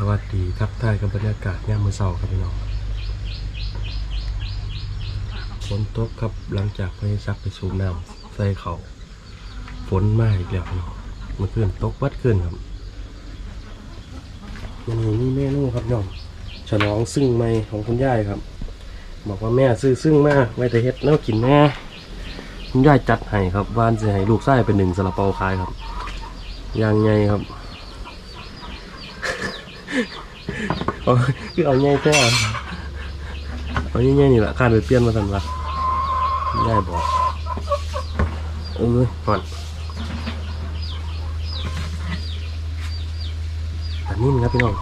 สวัสดีทักทายกับบรรยากาศย่ามมือเสาครับพี่น้องฝนตกครับหลังจากไปซักไปสูบน้ำใส่เขาฝนมาอีกแล้วพี่น้องเมื่อนตกวัดขึ้นครับมันมีนี่เมนูครับน้องฉลองซึ่งไม่ของคุณยายครับ บอกว่าแม่ซื้อซึ่งมาไว้แต่เฮ็ดแนวกินแม่คุณยายจัดให้ครับวานจะให้ลูกไส้เป็นหนึ่งสลับเปาคายครับยางไงครับ เอาคือเอาง่ายแค่เอาง่ายๆนี่แหละคาดไปเปลี่ยนมาทันวะง่ายบอกเออก่อนปลานิ่นครับพี่น้อง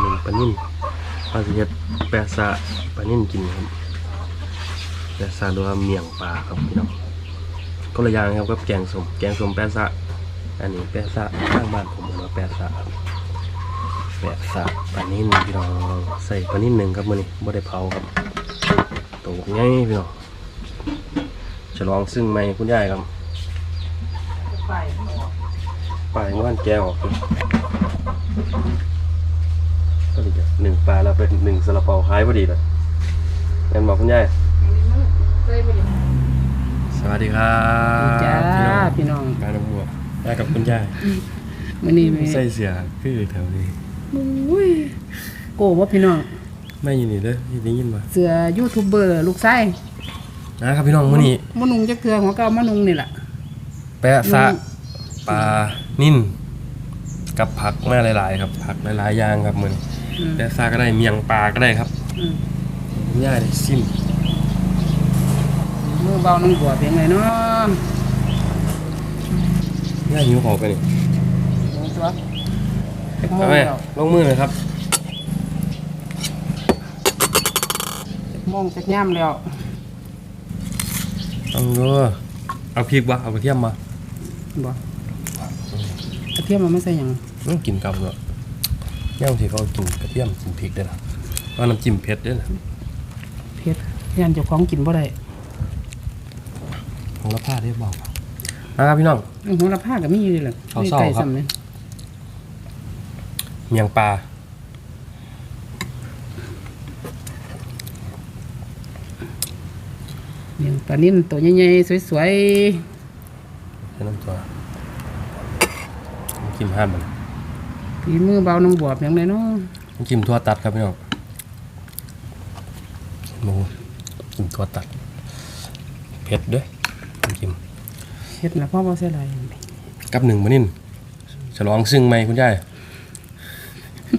หนึ่งปลานิ่นปลาเสียดแปะซะปลานิ่นกินครับแปะซะหรือว่าเมี่ยงปลาครับพี่น้องก็ละย่างครับกับแกงส้มแกงส้มแปะซะอันนี้แปะซะข้างบ้านผมเอามาแปะซะครับ แปะสะปลานิ่นพี่น้องใส่ปลานิ่นหนึ่งครับมือนี้บ่ได้เผาครับตัวง่ายพี่น้องฉลองซึ่งไม่คุณยายครับปลายว่านแก้วออกคือก็ดีจ้ะหนึ่งปลาแล้วเป็นหนึ่งสลับเปาหายพอดีเลยงั้นบอกคุณยายสวัสดีครับจ้าพี่น้องพี่น้องการน้ำบัวได้กับคุณยายมื้อนี้แม่ใส่เสียคือแถวนี้ อุ้ยโกว่าพี่น้อง ไม่ยินดีเด้อยินดียินมาเสือยูทูบเบอร์ลูกไส้นะครับพี่น้องมื้อนี้มะนุงจักเทือหัวเก่ามะนุงนี่แหละแปะซะอืมปลานิ่นกับผักแม่หลาย ๆ ครับ ผักหลายๆอย่างครับมือนี้อืมแปะซะก็ได้เมียงปลาก็ได้ครับอืมง่ายเลยซิมมือเบาน้องบัวเป็นไงเนาะง่ายหิวขอไปนี่ลงตัวจักโม เอางไหมแล้วลงมือเลยครับจักโมงจักย่ำแล้วเอาเด้อเอาพริกวะเอากระเทียมมาบ่กระเทียมมันไม่ใส่หยังต้องกินกับเนาะย่างที่เขากินกระเทียมกินพริกได้ล่ะว่าน้ำจิ้มเผ็ดได้ล่ะเผ็ดย่านเจ้าของกินบ่ได้ของละผ้าได้บอกนะครับพี่น้องอื้อหัวละผ้าก็มีอยู่นี่แหละข้าวเศร้าใกล้ครับซ้ำนี่ เมียงปลาเลี้ยงปลานิ่นตัวใหญ่ๆสวยใช้น้ำตัวน้ำจิ้มห้ามมันๆฝีมือเบาน้องบัวเป็นไงเนาะน้ำจิ้มทั่วตัดครับพี่น้องหมูจิ้มทั่วตัดเผ็ดด้วยน้ำจิ้มเฮ็ดแล้วพ่อบ่ใส่หลายกับหนึ่งมานิ่นฉลองซึ่งไหมคุณยาย ม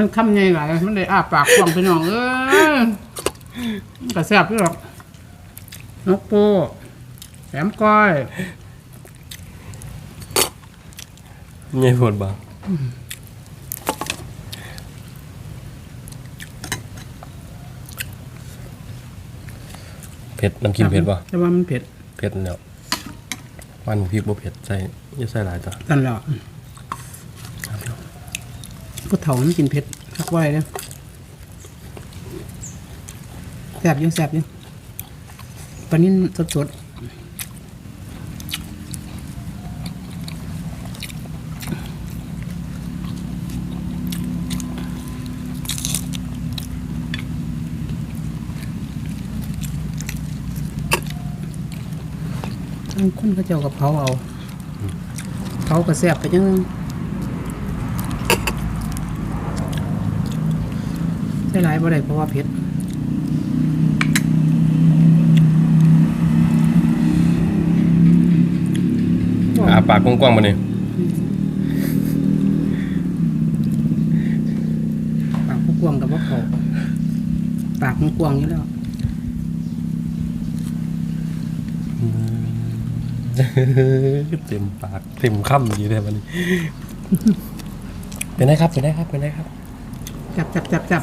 ันคำไงไลมันได้อาปากฟองไปหน่องเออกระแซบพี่หรอกนกปูแหมก้อย nghe phồn ปวดบ่าเผ็ดน้ำจิ้มเผ็ดป่ะแต่ว่ามันเผ็ดเผ็ดแล้ววันพริกบ่เผ็ดใส่อยิ่าใส่หลายตัวกันแล้วผู้เฒ่ามันกินเผ็ดคักไว้เด้อแซ่บอยู่แซ่บอยู่ปลานิ่นสดๆ คนเขาเจ้ากับเผาเอาเผาก็แซ่บไปจังนึงใส่หลายบ่ได้เพราะว่าเผ็ดอาปากกว้างๆมาเนี่ยปากผู้กวางกับว่าเขาปากมันกวางอยู่แล้ว เต็มปากเต็มคำอยู่เลยวันนี้เป็นไงครับเป็นไงครับเป็นไงครับ จับจับจับจับ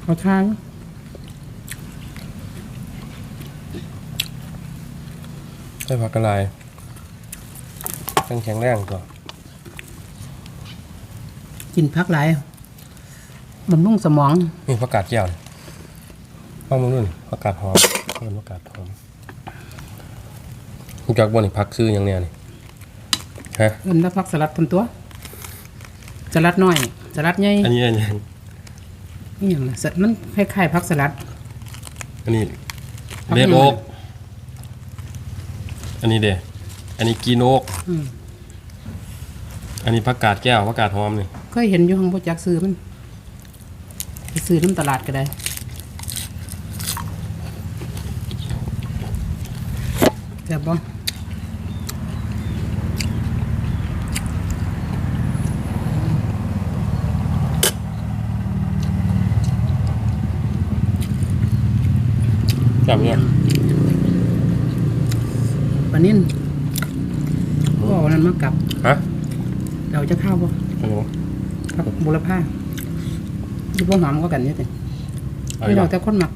เขาทานใส่ผักกระลายแข็งแข็งแรงตัวกินพักหลายบำรุงสมอง นี่ผักกาดแก้วนี่ห้องมึงนู่นผักกาดหอม เพิ่นผักกาดหอมรู้จักบ่นี่ผักซื้อหยังแน่นี่ฮะเอิ้นว่าพักสลัดคนตัว สลัดน้อย สลัดใหญ่อันนี้อันนี้นี่อย่างนะสมันคล้ายๆพักสลัด อันนี้ผักเลดหยังโอ๊กอันนี้เด้อันนี้กีนโอ๊กอืม อันนี้ผักกาดแก้วผักกาดหอมนี่เคยเห็นอยู่ห้องบ่จักซื้อมันไปซื้อน้ำตลาดก็ได้ ซ่บบ่จับเนี่ยปลานิ่นก็เอานั้นมากลับ ฮะเราจะข้าวบ่โอ้โหผักบุรพาอยู่บ่หอมก็กันเนี่ยแต่เอาไม่อีกเราแล้วแต่คนหมัก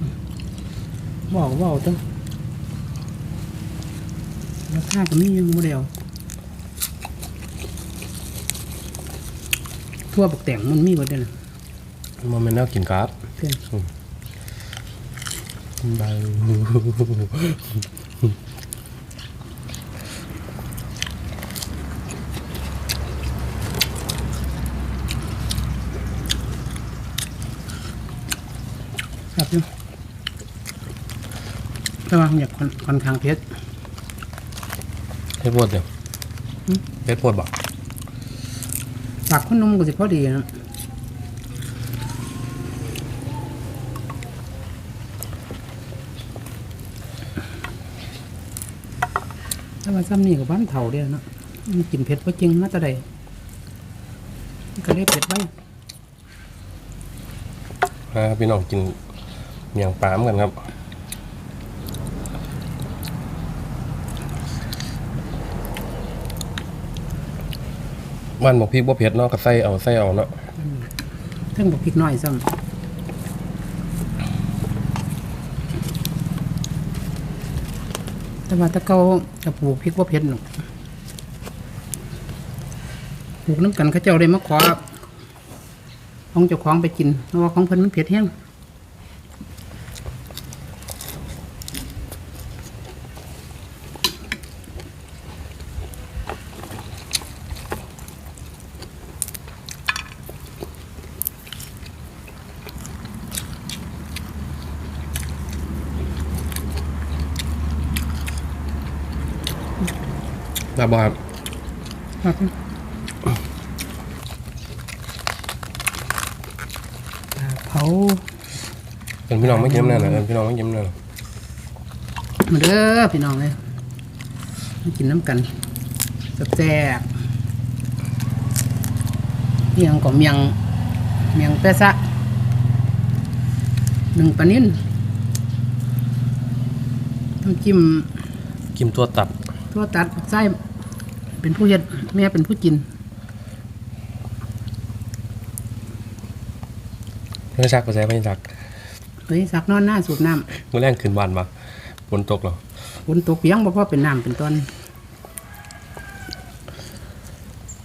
บอกว่าเอาตัว ราคาก็มีอยู่โมเดลทั่วบักแต่งมันมีหมดเลยนะมันเป็นแนวกินกราฟเพื่อนบายครับอยู่แต่ว่าอยากค่อนค่อนข้างเพชร เฮ็ดโพดเดี๋ยวเฮ็ดโพดบ่ปากคนนมก็สิพอดีนะถ้าว่าซ้ำนี่กับบ้านเถ่าเดียวเนาะมันกินเผ็ดว่าจริงมาแต่ใดมันก็เลยเผ็ดไว้ฮะพี่น้องกินเมียงปลาเหมือนกันครับ มันบอกพริกบ่เผ็ดเนาะก็ใส่เอาใส่เอาเนาะเท่งบอกพริกน้อยซ้ำแต่ว่าถ้าเขาจะปลูกพริกว่เผ็ดหนอกปลูกน้ำกันเขาเจ้าได้มาขอของเจ้าของไปกินเพราะว่าของเพิ่นมันเผ็ดแห้ง ลาบครับครับปลาเผาเป็นพี่น้องไม่กินน้ำแน่นะเป็นพี่น้องไม่กินน้ำแน่นะมาเด้อพี่น้องเลยมากินน้ำกันแซ่บๆเมียงก็เมียงเมียงแปะซะหนึ่งปลานิ่นน้ำจิ้มกินตัวตับทั่วตัดไส้ เป็นผู้เฮ็ดแม่เป็นผู้กินเพื่อชักไปใส่เพื่อชักเฮ้ยสักนอนหน้าสูบน้เมื่อแรงขึ้นบ้านมาฝนตกเหรอำฝนตกเพียงบ่พอเป็นน้ำเป็นต้น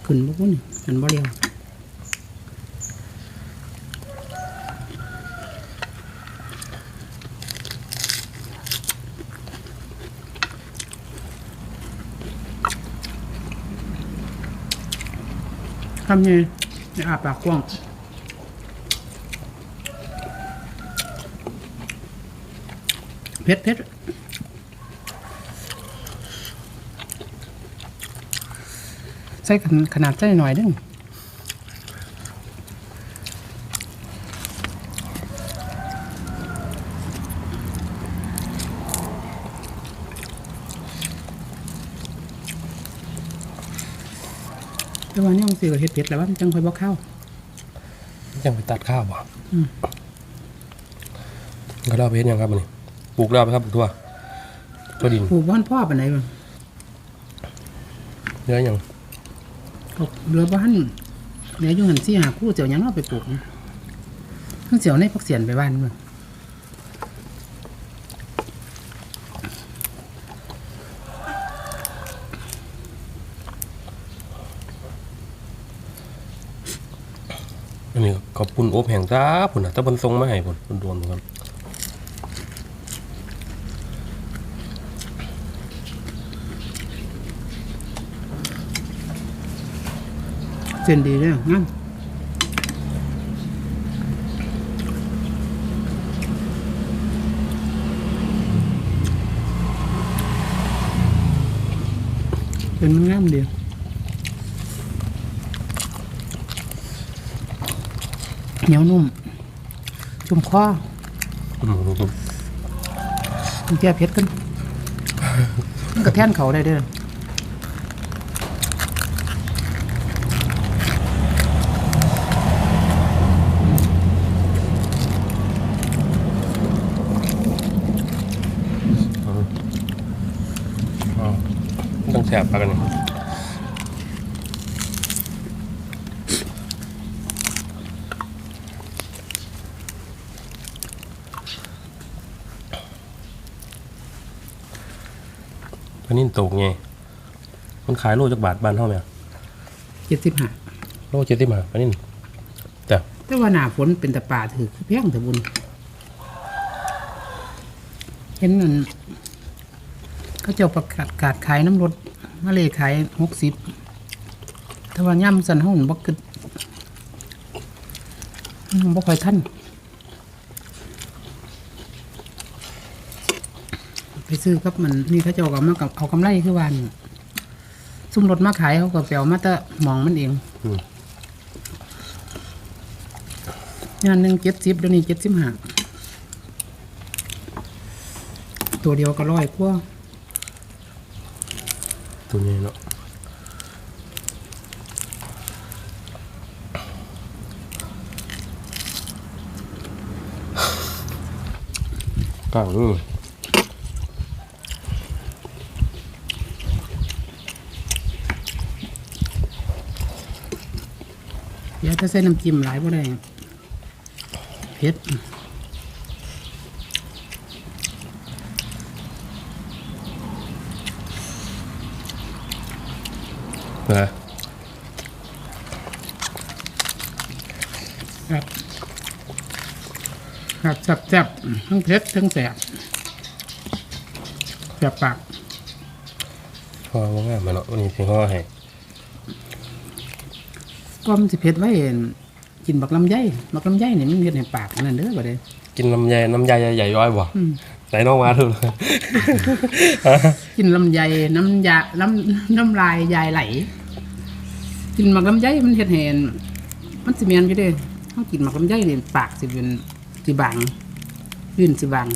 ขึ้นบ่พุ่นมันบ่เร็ว ทำไงอาอาปากกว้างเผ็ดเผ็ดใส่ขนาดใส่หน่อยเด้ง แต่ว่านี่มันสิก็เฮ็ดเผ็ดแล้วว่ามันจังค่อยบ่เข้ายังไปตัดข้าวบ่อืมก็เราไปเห็นยังครับมันนี่ปลูกแล้วไหมครับปลูกทั่วตัวดินปลูกบ้านพ่อปานไหนบ่เนื้อยังก็เหลือบ้านเหลืออยู่หันสี่หาคู่เจียวหยังเอาไปปลูกเพิ่งเจียวในพักเสียนไปบ้านเมื่อ อบคุณโอบแห่งจ้าพุ่นนะถ้าเพิ่นส่งมาให้พุ่นเพิ่นโดนครับเส้นดีเลยงั้นเป็นงามเดียว เหนียวนุ่มชุ่มคออืมมันแก้เผ็ดกันมันกระแทนเขาได้เด้ออ๋อต้องแสบปากกัน นี่ปลานิ่นตกไงมันขายโลจักบาทบ้านเท่าไหร่เจ็ดสิบห้าโลเจ็ดสิบห้าปลานิ่นจ้ะแต่ว่าหน้าฝนเป็นแต่ป่าถือคือแพงแต่บุญเห็นนั่นเขาเจ้าประกาศกาศขายน้ำรถมาเลยขายหกสิบแต่ว่าย่ำสันห้องบ่กึดอืมบ่ค่อยทันไป ซื้อกับมันนี่เขาเจ้าก็มากับเอากำไรคือว่านี่ซุ่มรถมาขายเขาก็เปียวมาแต่หมองมันเองอืม งานหนึ่งเจ็ดสิบเดี๋ยวนี้เจ็ดสิบห้าตัวเดียวก็ร้อยกว่าตัวนี้เนาะกลางอื มเดี๋ยวถ้าใส่น้ำจิ้มหลายบ่ได้เผ็ดนะครับครับแซ่บแซ่บทั้งเผ็ดทั้งแสบแสบปากพอว่างามมาเนาะวันนี้เพียงห่อให้ ก็มันสิเผ็ดไว้เห็นกินบักลำไยบักลำไยนี่มันเฮ็ดให้ปากนั่นเด้อบ่ได้กินลำไยน้ำยาใหญ่ๆย้อยบ่อืมไหนน้องมาดูเลยกินลำไยน้ำยาน้ำน้ำลายยายไหล กินหมักลำไยมันเฮ็ดให้มันสิแม่นอยู่เด้เฮากินหมักลำไยนี่ปากสิเป็นสิบางยื่นสิบาง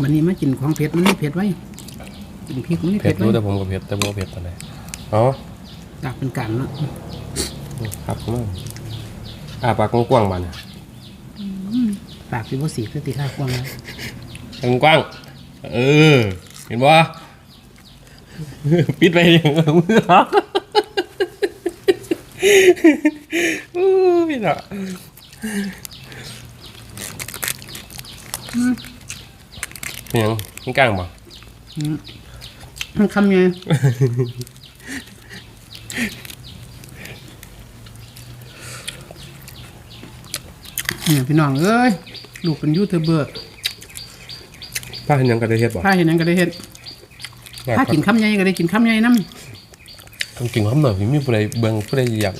วันนี้มากินของเผ็ดมันไม่เผ็ดไว้ กินพริกมันไม่เผ็เผ็ดดไว้รู้แต่ผมกับเผ็ดแต่บ่เผ็ดตอนไหนอ๋อจากเป็นกลางเนาะครับผมอ่าปากกว้างๆบานเนี่ยปากสิบ่สีคือติท่ากว้างแล้วกว้างๆเออ เห็นบ่ ปิดไปอย่างมือหรออู้พี่เนาะเป็นหยังมันกลางบ่อืม มันคำไงเนี่ยพี่น้องเอ้ยลูกเป็นยูทูบเบอร์ป้าเห็นหยังก็ได้เฮ็ดบ่ถ้าเห็นนั้นก็ได้เห็นถ้ากินคำใหญ่ก็ได้กินคำใหญ่น้ต้องกินคำหน่อยพี่มีผู้ใดเบิ่งผู้ใดอยาก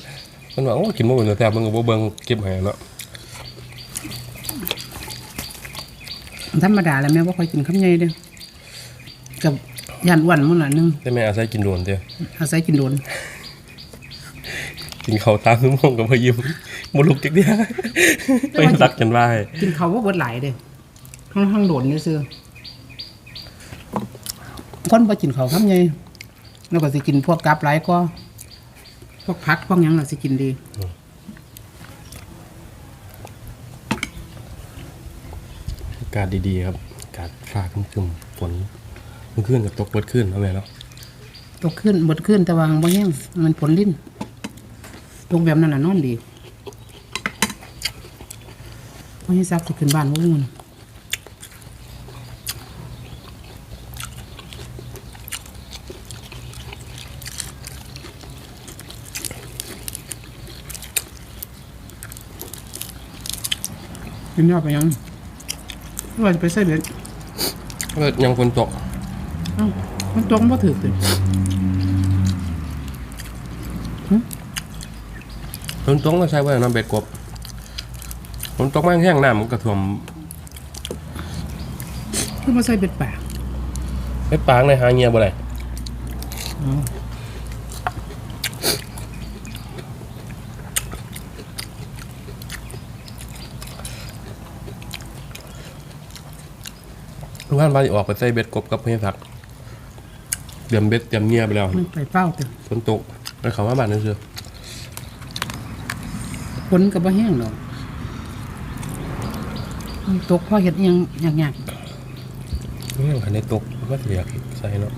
มันว่าโอ้กินบ่เป็นแต่มันก็บ่เบิ่งเก็บให้เนาะำธรรมดาแล้วแม่ว่าค่อยกินคำใหญ่เด้อกับ ยันอ้วันมื้อละหนึงแต่แม่อาศัยกินโดนเด้ออาศัยกินโดน กินข้าวตามชั่วโมงก็บ่ยิ้มบ่ลุกจักเดียวไปตักกันว่าให้กินเขาวว่าเบิดหลายเด้อค่อนข้างโดนนี่ซื่อคนบ่กินเขาวคำใหญ่แล้วก็สิกินพวกกับหลายก็ พวกผักพวกหยังน่ะสิกินดี อากาศดีๆครับอากาศฟ้าครึมๆฝนเมันขึ้นกับตกบดขึ้นเอาไงเนาะตกขึ้นบดขึ้นแต่วางบ่แห้งมันผลลิ้นตกแบบนั้นน่ะนอนดีบ่ให้ซับสิขึ้นบ้านบ่ฮู้มันกินยอดไปยังว่าจะไปใส่เบ็ดเลิดยังคนตก อ้ามันตรงบ่ถือสิฝนตกก็ใช้ไว้น้ำเบ็ดกบฝนตกแม่งแห้งน้ำมันกระท่วมคือมาใส่เบ็ดปากเบ็ดปางในหาเงียบ่ได้อ๋อทุกท่านว่าจะออกไปใส่เบ็ดกบกับเพื่อนสัก เตรียมเบ็ดเตรียมเงียไปแล้วมันไปเฝ้าเต็มฝนตกแล้วเขาว่าบ้านนั่นคือฝนก็บ่แห้งดอกมันตกเพราะเฮ็ดอิหยังยากนี่ยังคันได้ตกว่าเสียกใส่เนาะ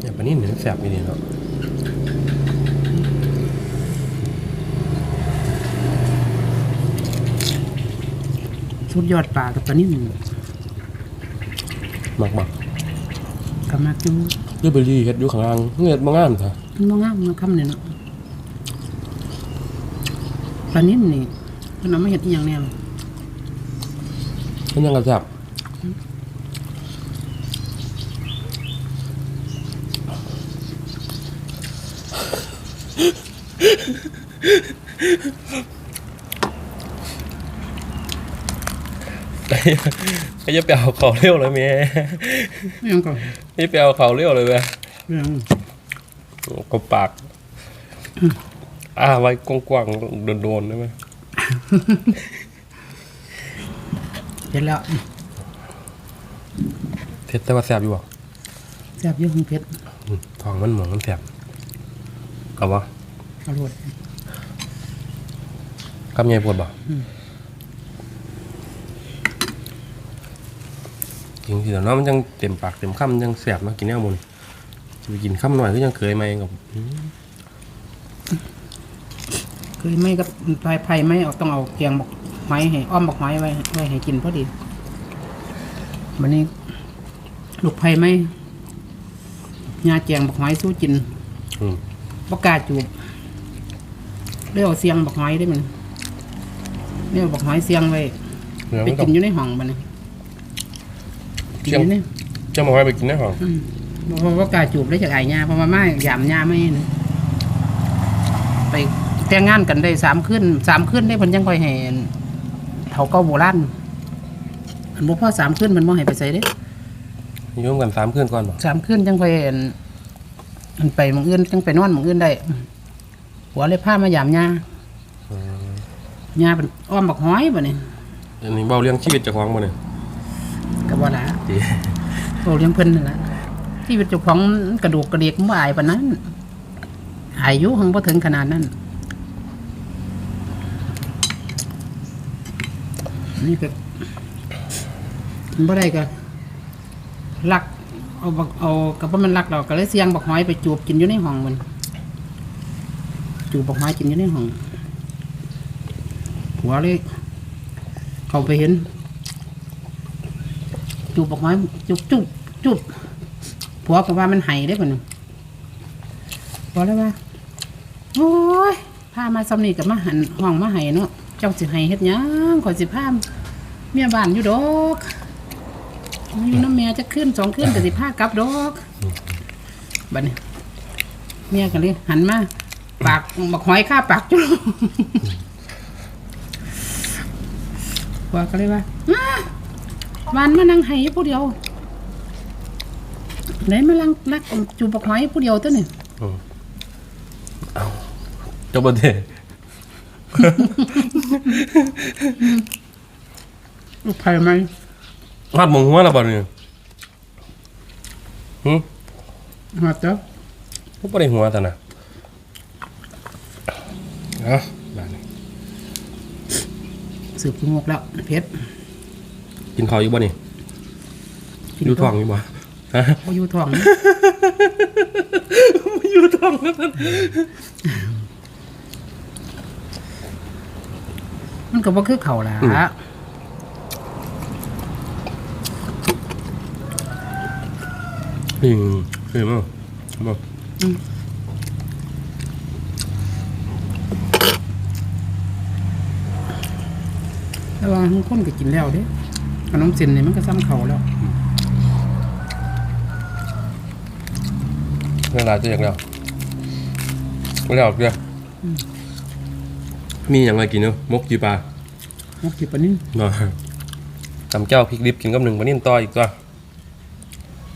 เนี่ยปานนี้เหนือแสบอีนี่เนาะๆสุดยอดปลากับปลานิ่ม มักมักก็มากอยู่เยอะไปรีเฮ็ดอยู่ข้างล่างเงียบมางามค่ะมันบ่งามมันคำนี่เนาะปลานิ่มนี่เพิ่นเอามาเฮ็ดอีหยังแนว มันยังกระแสบ ก็จะไปเอาเขาเร็วเลยเมียไม่ยังก็นี่ไปเอาเขาเร็วเลยเว้ยไม่ยังก็ปากอ่าไว้กว้างๆโดนๆได้ไหมเฮ็ดแล้วเผ็ดแต่ว่าแสบอยู่บ่แซ่บอยู่ของเผ็ดอืมท้องมันหมองมันแสบเอาวะอร่อยคำใหญ่ปวดบ่ อืม จริงสิเดี๋ยวเน้องมันยังเต็มปากเต็มคำมันยังแสบมากินแนวมุนจะไปกินคำหน่อยก็ยังเคยไหมาเองกับอืมเคยไม่กับปลายไผ่ไม่เอาต้องเอาเกียงบอกไม้ให้อ้อมบอกไม้ไว้ไว้ให้กินพอดีวันนี้ลูกไผ่ไม่ยาแจงบอกไม้สู้กินอืมบกล้าจูบเรียกเสียงบอกไม้ได้มันเรียกบอกไม้เสียงไว้เดี๋ยวไปมันต้กิอนงอยู่ในห้องมันนะ กินอยู่นี่จะมาไว้ไปกินได้หรออืมบอกว่าบ่กล้าจูบได้จากไอ้ยาเพราะว่าไม่ยามยาไม่นะไปแต่งงานกันได้สามคืนสามคืนได้เพิ่นยังค่อยให้เฒ่าเก่าโบราณอันบ่พอสามคืนเพิ่นบ่ให้ไปใส่เด้ยุ่งกันสามคืนก่อนบ่สามคืนจังค่อยอันอันไปหมื้องอื่นจังไปนอนหมื้องอื่นได้หัวเลยพามายามยาอืมยาเป็นอ้อมบักห้อยบ่นี่อันนี้เบาเรื่องชีวิตเจ้าของบ่เนี่ยก็บ่ล่ะ ดีโตเลี้ยงเพิ่นนั่นล่ะที่เป็นเจ้าของกระดูกกระเดียกบ่อายปานนั้น อายุหังบ่ถึงขนาดนั้น นี่ก็มันบ่ได้ก็ลัก เอาบักเอากับว่ามันลักเราก็เลยเสียงบักหอยไปจูบกินอยู่ในห้องมัน จูบบักหอยกินอยู่ในห้องผัวเลย เข้าไปเห็น จูบบักหอยจูบจูบจูบผัวก็ว่ามันไห้ได้ป่ะนี่พอกแล้วว่าโอ้ยพามาสำนีกับมาหันห้องมาไห้เนาะเจ้าสิไห้เฮ็ดหยังขอสิพาเมียบ้านอยู่ดอกอยู่น้ำเมียจะขึ้นสองขึ้นก็สิพากลับดอกบัดนี้เมียกันเลยหันมาปากบักหอยข้าปากจุ๊ผัวก็เลยว่า วันมานั่งไห้ผู้เดียวไหนมาลังรักจูบบักหอยผู้เดียวตัวนี่อืมเอาเจ้าบ่เด้ลูกไผ่ไหมวาดหมองหัวแล้วบ่เนี่ยหึหอดเจ้าบ่บ่ได้หัวแต่น่ะเอาบ้านนี้สืบขี้งกแล้วเพชร กินข้าวอยู่บ่นี่กินอยู่ท้องอยู่บ่ฮะบ่อยู่ท้องนะอยู่ท้องแล้วท่านมันก็บ่คือเขาล่ะนี่คือมั้งบ่มว่าบางคนก็กินแล้วเด้ ขนมเส้นนี่มันก็ซ้ำเขาแล้วเวลาจะอย่างแล้วไม่ได้ออกเดียวมีอย่างไรกินเนาะมกจีปลามกจิปานนี้เนาะตำเจ้าพริกดิบกินกับหนึ่งปลานิ่มต่ออีกตัว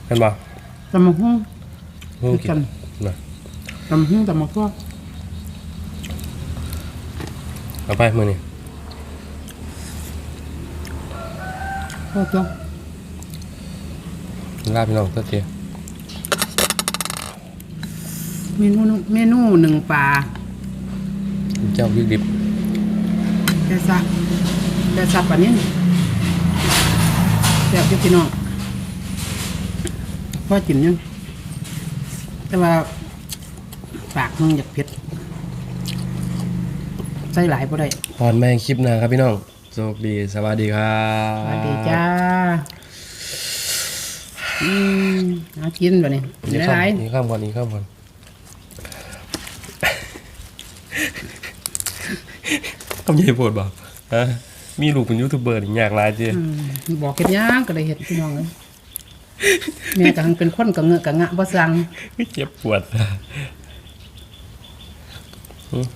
เห็นปะตำมะฮุ่งเพิ่งกินกันนะตำมะฮุ่งตำมะกอกเอาไปมือนี่ พ่อจ้าลาบพี่น้องตัวเจียเมนูนึงเมนูหนึ่งปลาเจ้าพริกดิบแค่ซะแค่ซะปานนี้แซ่บอยู่พี่น้องพ่อกินยังแต่ว่าปากมึงอยากเผ็ดใส่หลายบ่ได้พรแม่งคลิปหนะครับพี่น้อง โชคดีสวัสดีครับสวัสดีจ้าอืมเอากินบ่นี่นี่ได้ข้าหลายมนี่ข้ามก่อนนี่ข้ามก่อนทำใหญ่โปวดบ่ฮะมีลูกเป็นยูทูบเบอร์นี่อยากหลายจีอืมบอกเฮ็ดหยังก็ได้เฮ็ดพี่น้องเอ้ยแม่ก็หังเป็นคนกะเงอะกะงะบ่สั่งเจ็บปวดอะอืม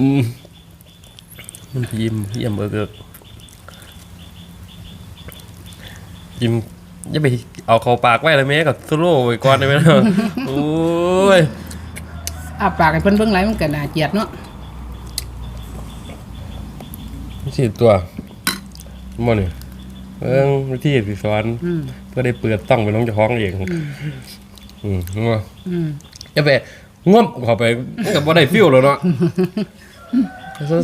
อื มมันยิ้มเยี่ยมเบิกเอิกยิ้มอย่าไปเอาเข้าปากไว้เลยแม่กับสโลว์ไว้ก่อนได้ไหมเนาะโอ้ยอ้าปากให้เพิ่นเบิ่งหลายมันก็น่าเกลียดเนาะไม่ใช่ตัวมันนี่เรื่องวิธีสิสอนอืมเพื่อได้เปิดต้องไปน้องเจะคล้าของเอง อืมว่าอืมอย่าไปง่วมเข้าไปมันกับบ่ได้ฟิลแล้วเนาะ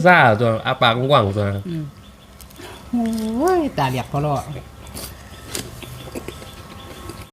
ซ่าๆตัวอาปากกว้างๆตัว โอ้ยตาเหลียกพอรอ